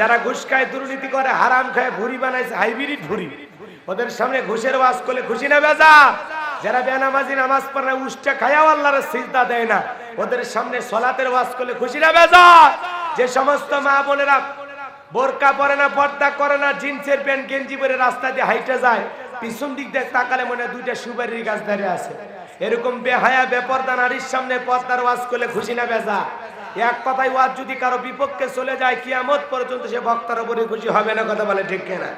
যারা ঘুষ খায়, দুর্নীতি করে, হারাম খায়, ভুরি বানাইছে, হাইব্রিড ভুরি। ওদের সামনে ঘুষের ওয়াজ করলে খুশি না বেজা? যারা বেনামাজি নামাজ পড়ে না উষ্টা খায়াও আল্লাহর সিজদা দেয় না। ওদের সামনে সলাতের ওয়াজ করলে খুশি না বেজা? যে সমস্ত মা বোনেরা বোরকা পরে না, পর্দা করে না, জিন্সের প্যান্ট, গেঞ্জি পরে রাস্তা দিয়ে হাইটে যায়, পিছন দিক দিয়ে তাকালে মনে দুইটা সুপারির গাছ দাঁড়িয়ে আছে। এরকম বেহায়া, বেপর্দা নারীর সামনে পর্দার ওয়াজ করলে খুশি না বেজা? এক কথায় ওয়াজ যদি কারও বিপক্ষে চলে যায়, কিয়ামত পর্যন্ত সে বক্তার উপরে খুশি হবে না, কথা বলে ঠিক কিনা?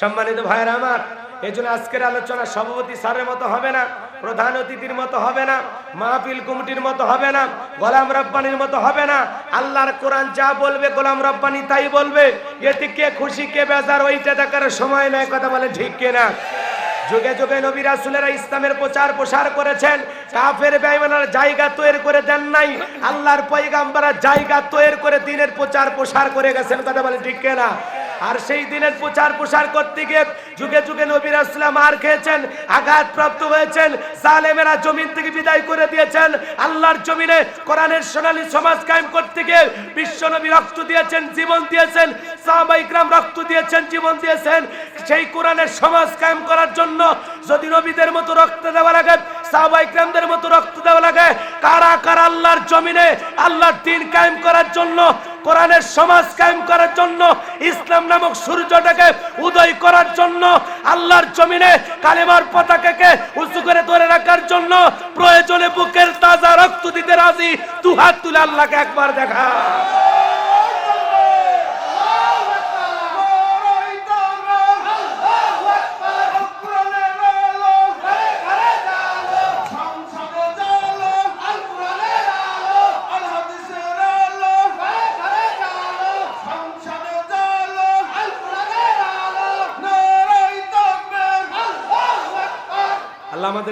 সম্মানিত ভাইয়ের আমার, এই জন্য আজকের আলোচনা সভাপতি স্যারের মতো হবে না, প্রধান অতিথির মতো হবে না, মাহফিল কমিটির মতো হবে না, গোলাম রব্বানির মতো হবে না, আল্লাহর কোরআন যা বলবে গোলাম রব্বানি তাই বলবে। এতে কে খুশি, কে বেজার, ওইটা দেখার সময় নাই, কথা বলে ঠিক কিনা? যুগে যুগে নবী রাসূলেরা ইসলামের প্রচার প্রসার করেছেন। কাফের বেঈমানের জায়গা তৈরি করে দেন নাই। আল্লাহর পয়গাম্বররা জায়গা তৈরি করে দিনের প্রচার প্রসার করে গেছেন। কথা বলে ঠিক কিনা? আর সেই দিনের প্রচার প্রসার করতে গিয়ে যুগে যুগে নবী রাসূলরা মার খেয়েছেন আঘাত প্রাপ্ত হয়েছেন, জালেমেরা জমিন থেকে বিদায় করে দিয়েছেন, আল্লাহর জমিনে কোরআনের সোনালী সমাজ কায়েম করতে গিয়ে বিশ্ব নবী রক্ত দিয়েছেন, জীবন দিয়েছেন, সাহাবা ইকরাম রক্ত দিয়েছেন, জীবন দিয়েছেন। সেই কোরআনের সমাজ কায়েম করার জন্য যদি নবীদের মতো রক্ত দেওয়া লাগে মতো রক্ত দেওয়া লাগে। কারা কারা আল্লাহর জমিনে আল্লাহর দিন কায়েম করার জন্য, কোরআনের সমাজ কায়েম করার জন্য, ইসলাম নামক সূর্যটাকে উদয় করার জন্য, আল্লাহর জমিনে কালেমার পতাকাকে উঁচু করে ধরে রাখার জন্য প্রয়োজনে বুকের তাজা রক্ত দিতে রাজি দু হাত তুলে আল্লাহকে একবার দেখা।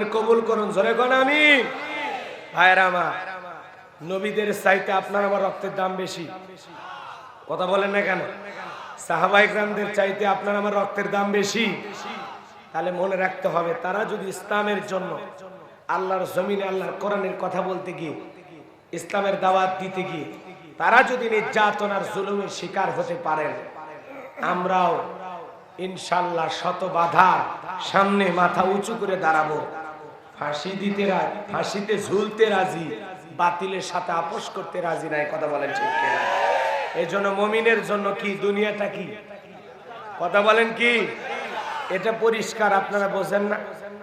আমাদের কবুল করুন, জোরে কোন আমি ভাইয়েরা নবীদের চাইতে আপনার আমার রক্তের দাম বেশি। কথা বলেন না কেন? সাহাবাইকরামদের চাইতে আপনার আমার রক্তের দাম বেশি। তাহলে মনে রাখতে হবে, তারা যদি ইসলামের জন্য আল্লাহর জমিনে, আল্লাহর কোরআনের কথা বলতে গিয়ে, ইসলামের দাওয়াত দিতে গিয়ে, তারা যদি নির্যাতনার জুলুমের শিকার হতে পারেন, আমরাও ইনশাল্লাহ শত বাধা সামনে মাথা উঁচু করে দাঁড়াবো। ফাঁসি দিতে রা- ফাঁসিতে ঝুলতে রাজি, বাতিলের সাথে আপোষ করতে রাজি নাই, কথা বলেন ঠিক এই জন্য মমিনের জন্য কি, দুনিয়াটা কি? কথা বলেন কি? এটা পরিষ্কার, আপনারা বোঝেন না।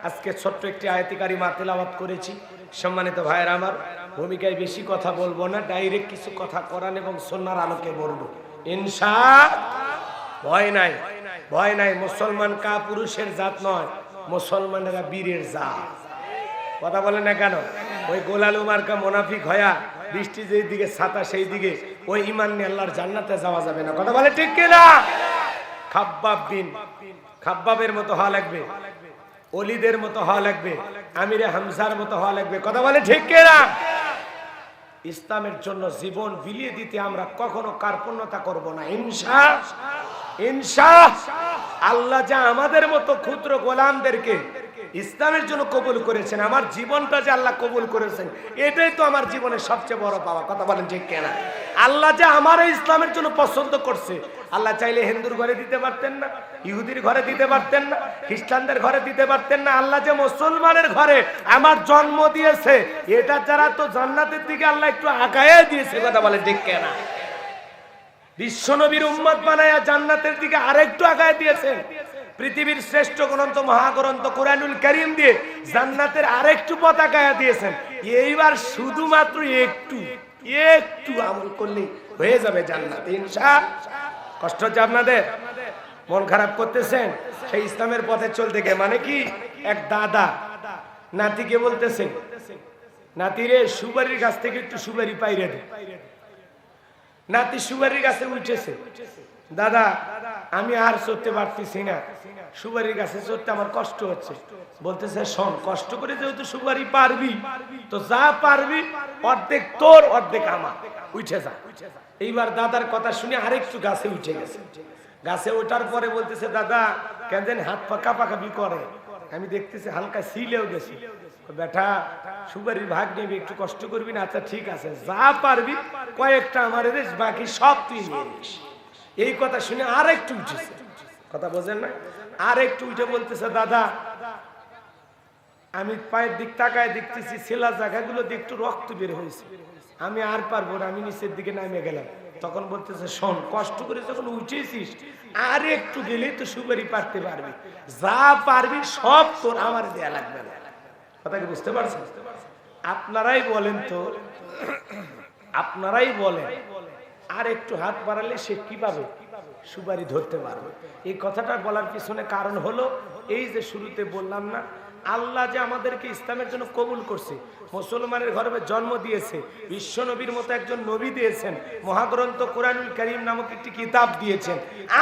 আজকে ছোট্ট একটি আয়তিকারী মাতিলাবাদ করেছি। সম্মানিত ভাইয়ের আমার, ভূমিকায় বেশি কথা বলব না, ডাইরেক্ট কিছু কথা করান এবং সন্ন্যার আলোকে বলব। ইনশা ভয় নাই ভয় নাই। মুসলমান কা পুরুষের জাত নয়, মুসলমানেরা বীরের জাত। কথা বলে না কেন? ওই গোলালু মার্কা মোনাফিক হয়া বৃষ্টি যেই দিকে, ছাতা সেই দিকে, ওই ইমান নিয়ে আল্লাহর জান্নাতে যাওয়া যাবে না। কথা বলে ঠিক কিনা? খাব্বাব বিন, খাব্বাবের মতো হওয়া লাগবে অলিদের মতো হওয়া লাগবে, আমিরে হামজার মতো হওয়া লাগবে। কথা বলে ঠিক কিনা? ইসলামের জন্য জীবন বিলিয়ে দিতে আমরা কখনো কার্পণ্যতা করব না। ইনসা ইনসা আল্লাহ যা আমাদের মতো ক্ষুদ্র গোলামদেরকে ইসলামের জন্য কবুল করেছেন, আমার জীবনটা যে আল্লাহ কবুল করেছেন, এটাই তো আমার জীবনের সবচেয়ে বড় পাওয়া। কথা বলেন ঠিক কেনা? আল্লাহ যে আমার ইসলামের জন্য পছন্দ করছে, আল্লাহ চাইলে হিন্দুর ঘরে দিতে পারতেন না, ইহুদির ঘরে দিতে পারতেন না, খ্রিস্টানদের ঘরে দিতে পারতেন না, আল্লাহ যে মুসলমানের ঘরে আমার জন্ম দিয়েছে, এটা যারা তো জান্নাতের দিকে আল্লাহ একটু আগায় দিয়েছে, কথা বলেন ঠিক কেনা? বিশ্বনবীর উম্মত বানায়া জান্নাতের দিকে আরেকটু আগায় দিয়েছেন। পৃথিবীর শ্রেষ্ঠ গ্রন্থ, মহাগ্রন্থ কোরআনুল করিম দিয়ে জান্নাতের আরেকটু পতাকায়া দিয়েছেন। এইবার শুধুমাত্র একটু একটু আমল করলে হয়ে যাবে জান্নাত, ইনশা। কষ্ট হচ্ছে আপনাদের? মন খারাপ করতেছেন? সেই ইসলামের পথে চলতে গিয়ে মানে কি? এক দাদা নাতিকে বলতেছেন, নাতিরে সুবারির কাছ থেকে একটু সুবারি পাইরে দে। নাতি সুবারির কাছে উঠেছে। দাদা, আমি আর চড়তে পারতেছি না। সুবারির কাছে চড়তে আমার কষ্ট হচ্ছে। বলতেছে, শোন, কষ্ট করে যেহেতু সুবারি পারবি, তো যা পারবি, অর্ধেক তোর, অর্ধেক আমার। উঠে যা। এইবার দাদার কথা শুনে আরেকটু গাছে উঠে গেছে। গাছে ওঠার পরে বলতেছে, দাদা, কেন জানি হাত পাকা পাকাবি করে। আমি দেখতেছি হালকা সিলেও গেছি। বেটা, সুপারির ভাগ নেবি, একটু কষ্ট করবি না? আচ্ছা ঠিক আছে, যা পারবি, কয়েকটা আমার বাকি সব তুই নিয়ে এই কথা শুনে আর একটু উঠেছে। কথা বোঝেন না? আর একটু উঠে বলতেছে, দাদা, আমি পায়ের দিক তাকায় দেখতেছি ছেলা জায়গাগুলো দিয়ে একটু রক্ত বের হয়েছে। আমি আর পারব না, আমি নিচের দিকে নামে গেলাম। তখন বলতেছে, শোন, কষ্ট করে যখন উঠেছিস আর একটু গেলে তো সুপারি পারতে পারবি। যা পারবি, সব তোর, আমার দেয়া লাগবে না। কথা কি বুঝতে পারছেন? আপনারাই বলেন তো, আপনারাই বলেন আর একটু হাত বাড়ালে সে কি পাবে সুপারি ধরতে পারবে? এই কথাটা বলার পিছনে কারণ হলো, এই যে শুরুতে বললাম না, আল্লাহ যে আমাদেরকে ইসলামের জন্য কবুল করছে, মুসলমানের গর্ভে জন্ম দিয়েছে, বিশ্ব নবীর মতো একজন নবী দিয়েছেন, মহাগ্রন্থ কোরআনুল করিম নামক একটি কিতাব দিয়েছেন,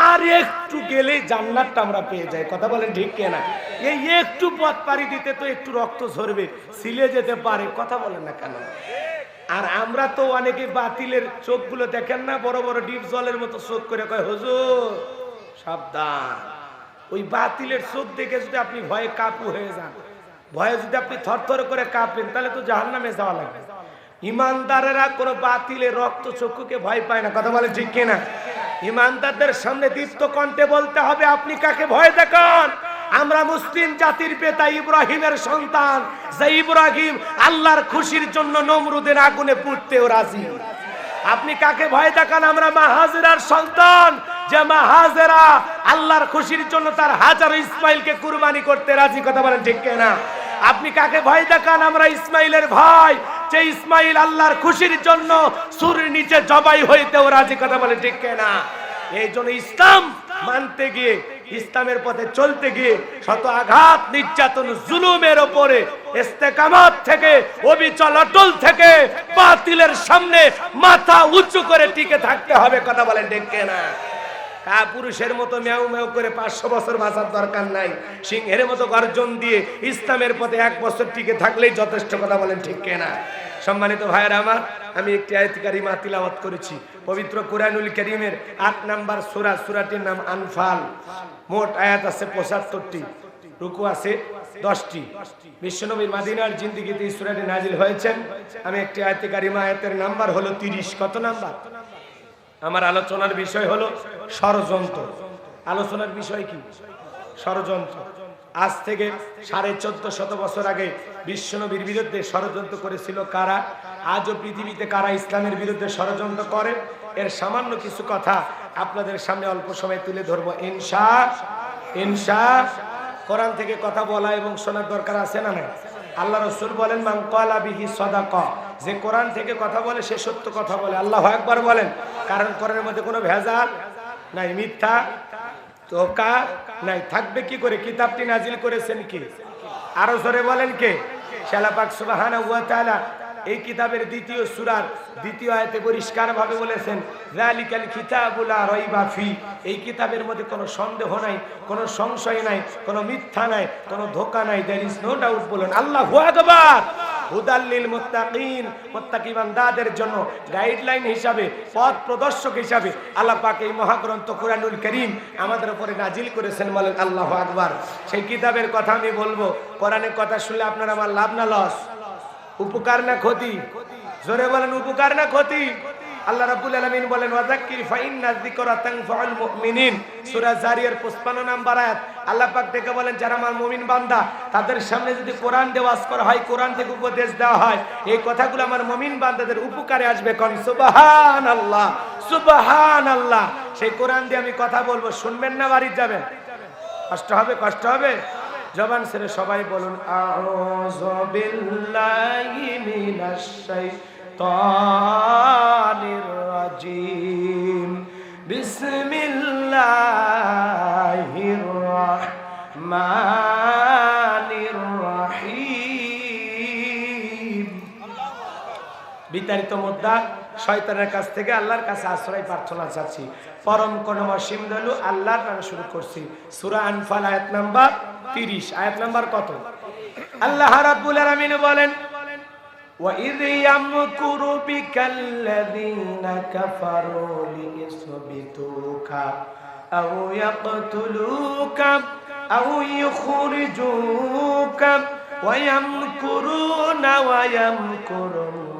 আর একটু গেলেই জান্নাতটা আমরা পেয়ে যাই। কথা বলেন ঠিক কেনা এই একটু পথ পাড়ি দিতে তো একটু রক্ত ঝরবে, সিলে যেতে পারে, কথা বলেন না কেন? আর আমরা তো অনেকে বাতিলের চোখগুলো দেখেন না, বড় বড় ডিপ জলের মতো চোখ করে কয়, হুজুর, সাবধান। ওই বাতিলের চোখ দেখে যদি আপনি ভয়ে কাপু হয়ে যান, ভয়ে যদি আপনি থরথর করে কাঁপেন, তাহলে তো জাহান নামে যাওয়া লাগবে। ইমানদারেরা কোনো বাতিলের রক্ত চক্ষুকে ভয় পায় না, কথা বলে ঠিক কিনা? ইমানদারদের সামনে দীপ্ত কণ্ঠে বলতে হবে, আপনি কাকে ভয় দেখান? আমরা মুসলিম জাতির পেতা ইব্রাহিমের সন্তান। যে ইব্রাহিম আল্লাহর খুশির জন্য নমরুদের আগুনে পুড়তেও রাজি। আপনি কাকে ভয় দেখান? আমরা মাহাজেরার সন্তান। যে মাহাজেরা আল্লাহর খুশির জন্য তার হাজারো ইসমাইলকে কুরবানি করতে রাজি, কথা বলেন ঠিক না আপনি কাকে ভয় দেখান? আমরা ইসমাইলের ভাই। যে ইসমাইল আল্লাহর খুশির জন্য সুরের নিচে জবাই হইতেও রাজি, কথা বলেন ঠিক না এই জন্য ইসলাম মানতে গিয়ে ইসলামের পথে চলতে গিয়ে শত আঘাত, নির্যাতন, জুলুমের ওপরে ইস্তেকামাত থেকে, অবিচল অটল থেকে বাতিলের সামনে মাথা উঁচু করে টিকে থাকতে হবে, কথা বলেন ডেকে না কা পুরুষের মতো মেউ মেউ করে পাঁচশো বছর বাঁচার দরকার নাই। সিংহের মতো গর্জন দিয়ে ইসলামের পথে এক বছর টিকে থাকলেই যথেষ্ট, কথা বলেন ঠিক কেনা? সম্মানিত ভাইয়ের আমার, আমি একটি আয়তিকারী মা তিলাওয়াত করেছি। পবিত্র কুরআনুল করিমের আট নাম্বার সুরা, সুরাটির নাম আনফাল। মোট আয়াত আছে পঁচাত্তরটি, রুকু আছে দশটি। বিশ্বনবীর মাদিনার জিন্দিগিতে এই সুরাটি নাজিল হয়েছেন আমি একটি আয়তিকারী মা, আয়াতের নাম্বার হলো তিরিশ। কত নাম্বার? আমার আলোচনার বিষয় হলো ষড়যন্ত্র। আলোচনার বিষয় কি? ষড়যন্ত্র। আজ থেকে সাড়ে চোদ্দ শত বছর আগে বিশ্বনবীর বিরুদ্ধে ষড়যন্ত্র করেছিল কারা? আজও পৃথিবীতে কারা ইসলামের বিরুদ্ধে ষড়যন্ত্র করে? এর সামান্য কিছু কথা আপনাদের সামনে অল্প সময় তুলে ধরবো। ইনশা ইনশা, কোরআন থেকে কথা বলা এবং শোনার দরকার আছে না না আল্লাহ রসুল বলেন, মান কলা বিহি সদাক। যে কোরআন থেকে কথা বলে, সে সত্য কথা বলে। আল্লাহ একবার বলেন, কারণ কোরআনের মধ্যে কোনো ভেজাল নাই, মিথ্যা। তোকা নাই, থাকবে কি করে? কিতাবটি নাজিল করেছেন কি? আরও জোরে বলেন কে? শালাপাক সুবাহানা ওয়া তাআলা এই কিতাবের দ্বিতীয় সূরার দ্বিতীয় আয়াতে পরিষ্কার ভাবে বলেছেন, যালিকাল কিতাবুল লা ফি। এই কিতাবের মধ্যে কোনো সন্দেহ নাই, কোনো সংশয় নাই, কোনো মিথ্যা নাই, কোনো ধোঁকা নাই। দেয়ার ইজ নো ডাউট বলুন, আল্লাহু আকবার! হুদাল্লিল মুত্তাকিন, মুত্তাকি বান্দাদের জন্য গাইডলাইন হিসাবে, পথ প্রদর্শক হিসাবে আল্লাহ পাক এই মহাগ্রন্থ আমাদের উপরে নাজিল করেছেন আকবার। সেই কিতাবের কথা আমি বলব, কোরআনের কথা শুনলে আপনার আমার লাভ না লস? উপকার না ক্ষতি? জোরে বলেন, উপকার না ক্ষতি? আল্লাহ রাব্বুল আলামিন বলেন ওয়াজাক্কির ফাইন্না যিকরা তানফাউল মুমিনিন। সূরা জারিয়ার 55 নাম্বার আয়াত। আল্লাহ পাক ডেকে বলেন, যারা আমার মুমিন বান্দা, তাদের সামনে যদি কোরআন দেওয়াজ করা হয়, কোরআন থেকে উপদেশ দেওয়া হয়, এই কথাগুলো আমার মুমিন বান্দাদের উপকারে আসবে কোন? সুবহানাল্লাহ সুবহানাল্লাহ। সেই কোরআন দিয়ে আমি কথা বলব, শুনবেন না বাড়ি যাবেন? কষ্ট হবে কষ্ট হবে? জবান ছেড়ে সবাই বলুন, আউযু বিল্লাহি মিনাশ শাইতানির রাজিম। বিসমিল্লাহির বিতাড়িত মুদ্রা শয়তানের কাছ থেকে আল্লাহর কাছে আশ্রয় প্রার্থনা চাচ্ছি পরম করুণাময় দলু আল্লাহর নামে শুরু করছি সূরা আনফাল আয়াত নাম্বার 30 আয়াত নাম্বার কত আল্লাহ রাব্বুল আলামিন বলেন وَإِذْ يَمْكُرُ بِكَ الَّذِينَ كَفَرُوا لِيُثْبِتُوكَ أَوْ يَقْتُلُوكَ أَوْ يُخْرِجُوكَ وَيَمْكُرُونَ وَيَمْكُرُ اللَّهُ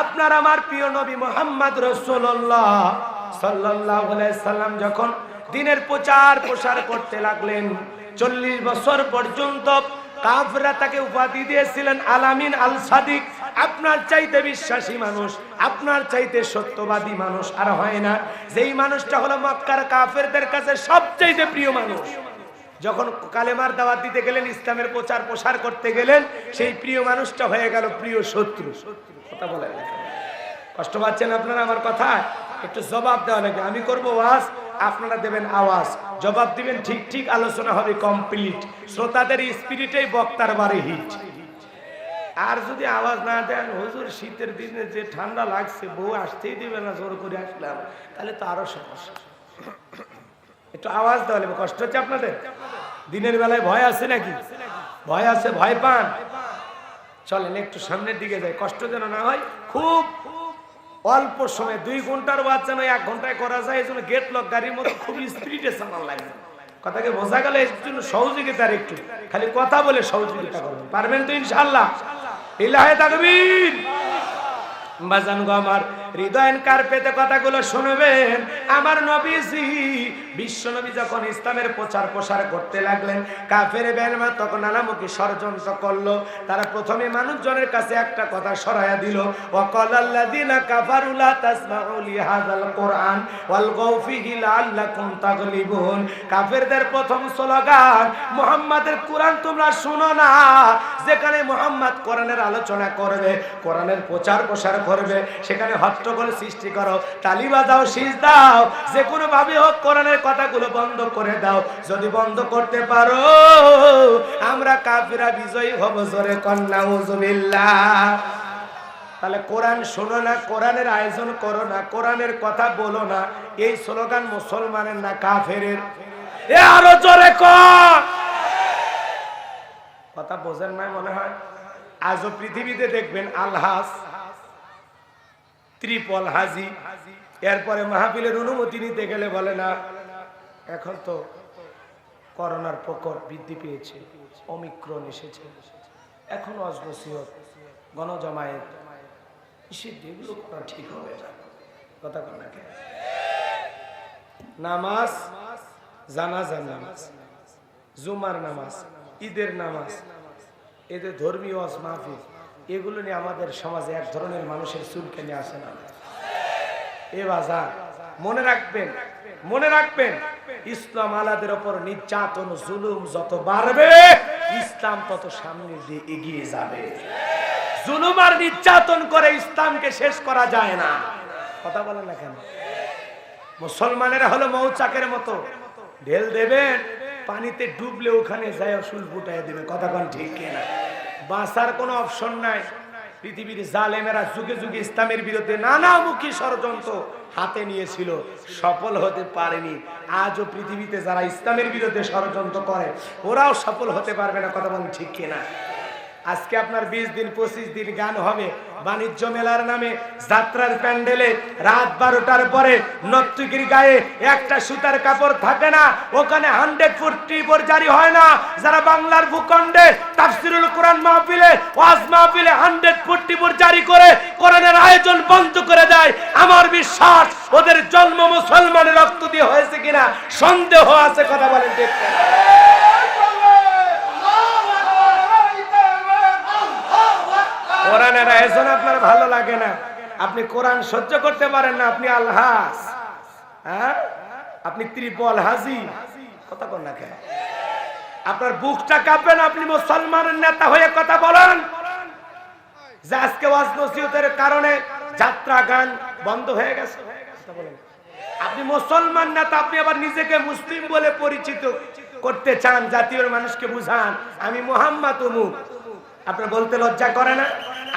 আপনার আমার প্রিয় নবী মোহাম্মদ রসুল্লাহ সাল্লাহ সাল্লাম যখন দিনের প্রচার প্রসার করতে লাগলেন, চল্লিশ বছর পর্যন্ত কাফরা তাকে উপাধি দিয়েছিলেন আলামিন আল সাদিক আপনার চাইতে বিশ্বাসী মানুষ, আপনার চাইতে সত্যবাদী মানুষ আর হয় না। যেই মানুষটা হলো মক্কার কাফেরদের কাছে সবচাইতে প্রিয় মানুষ। যখন কালেমার দাওয়াত দিতে গেলেন, ইসলামের প্রচার প্রসার করতে গেলেন, সেই প্রিয় মানুষটা হয়ে গেল প্রিয় শত্রু। কথা বলেন কষ্ট পাচ্ছেন আপনারা আমার কথা? একটু জবাব দেওয়া লাগে আমি করব ওয়াজ, আপনারা দেবেন আওয়াজ। জবাব দিবেন ঠিক ঠিক আলোচনা হবে কমপ্লিট শ্রোতাদের স্পিরিটেই বক্তার বারে হিট। আর যদি আওয়াজ না দেন, হুজুর, শীতের দিনে যে ঠান্ডা লাগছে, বউ আসতেই দিবে না, জোর করে আসলাম। তাহলে তো আরও সমস্যা। একটু আওয়াজ দেওয়া লাগবে। কষ্ট হচ্ছে আপনাদের? দিনের বেলায় ভয় আছে নাকি? ভয় আছে, ভয় পান? চলেন, একটু সামনের দিকে যাই। কষ্ট যেন না হয়, খুব অল্প সময়, দুই ঘণ্টার বাদ যেন এক ঘন্টায় করা যায়, এই জন্য গেট লক গাড়ির মতো খুব স্পিডে চালান লাগবে। কথাকে বোঝা গেলে, এর জন্য সহযোগিতার একটু। খালি কথা বলে সহযোগিতা করবেন পারবেন তো ইনশাল্লাহ ইলাহে তাকবীর! বাজান গো আমার হৃদয়ন কার পেতে কথাগুলো শুনবেন। আমার নবীজি বিশ্ব নবী যখন ইসলামের প্রচার প্রসার করতে লাগলেন, কাফের বেলমা তখন নানামুখী ষড়যন্ত্র করল। তারা প্রথমে মানুষজনের কাছে একটা কথা সরাইয়া দিল ওয়াকালাল্লাযিনা কাফারু সেখানে হট্টগোল সৃষ্টি করো, তালি বাজাও শীষ দাও যে কোনো ভাবে হোক কোরআনের কথাগুলো বন্ধ করে দাও। যদি বন্ধ করতে পারো, আমরা কাফিরা বিজয়ী হব জোরে কন্যা উজুবিল্লাহ তাহলে কোরআন শোনো না, কোরআনের আয়োজন করো না, কোরআনের কথা বলো না। এই স্লোগান মুসলমানের না কাফেরের? এ আরও জোরে কথা বোঝেন না মনে হয়? আজও পৃথিবীতে দেখবেন আলহাস, ত্রিপল হাজি। এরপরে মাহফিলের অনুমতি নিতে গেলে বলে না, এখন তো করোনার প্রকোপ বৃদ্ধি পেয়েছে অমিক্রণ এসেছে। এখন অজনসিয়ত গণজমায়েত, নিষিদ্ধ, এগুলো করা ঠিক হবে না। কথা কর না নামাজ, জানাজার নামাজ, জুমার নামাজ, ঈদের নামাজ, এদের ধর্মীয় ওয়াজ মাহফিল, এগুলো নিয়ে আমাদের সমাজে এক ধরনের মানুষের চুলকানি আসে না। এ বাজার, মনে রাখবেন মনে রাখবেন, ইসলাম আলাদের ওপর নির্যাতন, জুলুম যত বাড়বে, ইসলাম তত সামনে দিয়ে এগিয়ে যাবে। জুলুম আর নির্যাতন করে ইসলামকে শেষ করা যায় না। কথা বলেন না কেন? মুসলমানেরা হলো মৌচাকের মতো। ঢেল দেবেন, পানিতে ডুবলে ওখানে যায়, শুল ফুটাই দেবে। কথা কোন ঠিক কিনা? বাঁচার কোনো অপশন নাই। পৃথিবীর জালেমেরা যুগে যুগে ইসলামের বিরুদ্ধে নানামুখী ষড়যন্ত্র হাতে নিয়েছিল, সফল হতে পারেনি। আজও পৃথিবীতে যারা ইসলামের বিরুদ্ধে ষড়যন্ত্র করে, ওরাও সফল হতে পারবে না, কথা বলেন ঠিক কিনা? আজকে আপনার বিশ দিন, পঁচিশ দিন গান হবে। বাণিজ্য মেলার নামে যাত্রার প্যান্ডেলে রাত বারোটার পরে নর্তকীর গায়ে একটা সুতার কাপড় থাকে না, ওখানে হান্ড্রেড ফুট জারি হয় না। যারা বাংলার ভূখণ্ডে তাফসিরুল কোরআন মাহফিলে, ওয়াজ মাহফিলে হান্ড্রেড ফুট বোর জারি করে কোরআনের আয়োজন বন্ধ করে দেয়, আমার বিশ্বাস ওদের জন্ম মুসলমানের রক্ত দিয়ে হয়েছে কিনা, সন্দেহ আছে, কথা বলেন দেখতে কোরআনের আয়োজন আপনার ভালো লাগে না। আপনি কোরআন সহ্য করতে পারেন না, আপনি আলহাস। হ্যাঁ? আপনি ত্রিপল হাজি। কথা বল না কেন? আপনার বুকটা কাঁপবেন আপনি মুসলমানের নেতা হয়ে কথা বলেন। যে আজকে ওয়াজ নসিহতের কারণে যাত্রা গান বন্ধ হয়ে গেছে। আপনি মুসলমান নেতা, আপনি আবার নিজেকে মুসলিম বলে পরিচিত করতে চান, জাতীয় মানুষকে বুঝান। আমি মোহাম্মদ উমুক। আপনার বলতে লজ্জা করে না?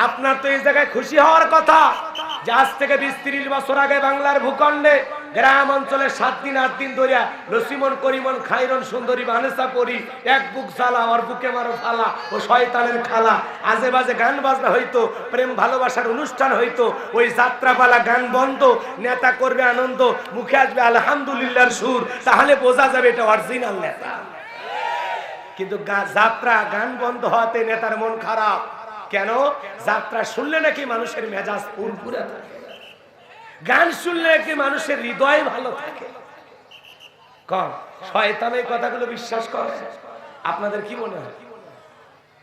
আপনার তো এই জায়গায় খুশি হওয়ার কথা। যে আজ থেকে বিশ ত্রিশ বছর আগে বাংলার ভূখণ্ডে গ্রাম অঞ্চলে সাত দিন, আট দিন ধরিয়া লসিমন, করিমন, খাইরন, সুন্দরী বানেসা করি এক বুক জ্বালা আর বুকে মারো ফালা ও শয়তানের খালা। আজে বাজে গান বাজনা হইতো, প্রেম ভালোবাসার অনুষ্ঠান হইতো, ওই যাত্রাপালা গান বন্ধ, নেতা করবে আনন্দ, মুখে আসবে আলহামদুলিল্লাহর সুর, তাহলে বোঝা যাবে এটা অরিজিনাল নেতা। কিন্তু যাত্রা, গান বন্ধ হওয়াতে নেতার মন খারাপ। কেন? যাত্রা শুনলে নাকি মানুষের মেজাজ পুরপুরে থাকে? গান শুনলে নাকি মানুষের হৃদয় ভালো থাকে? কম। শয়তান এই কথাগুলো বিশ্বাস করে। আপনাদের কি মনে হয়?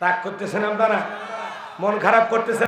রাগ করতেছেন আপনারা? মন খারাপ করতেছেন?